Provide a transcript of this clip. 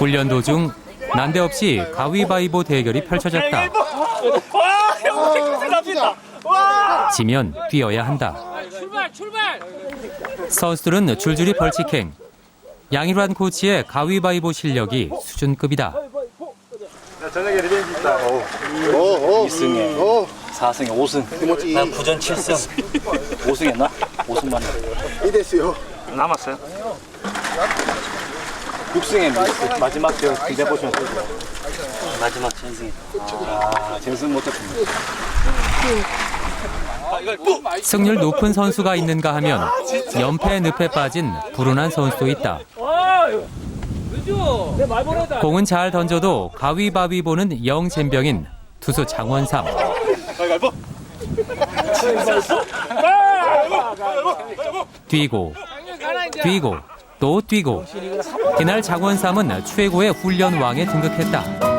훈련 도중 난데없이 가위바위보 대결이 펼쳐졌다. 지면 뛰어야 한다. 선수들은 줄줄이 벌칙행. 양일환 코치의 가위바위보 실력이 수준급이다. 저녁에 리벤지 있다. 오. 2승에 4승에 5승. 난 9전 7승. 5승 했나? 5승만. 남았어요? 6승에 마지막 저 기대 보시면 되죠. 마지막 전승이. 아, 전승 못했습니다. 승률 높은 선수가 있는가 하면 연패 늪에 빠진 불운한 선수도 있다. 공은 잘 던져도 가위바위보는 영잼병인 투수 장원삼. 뛰고 뛰고 또 뛰고 그날 장원삼은 최고의 훈련왕에 등극했다.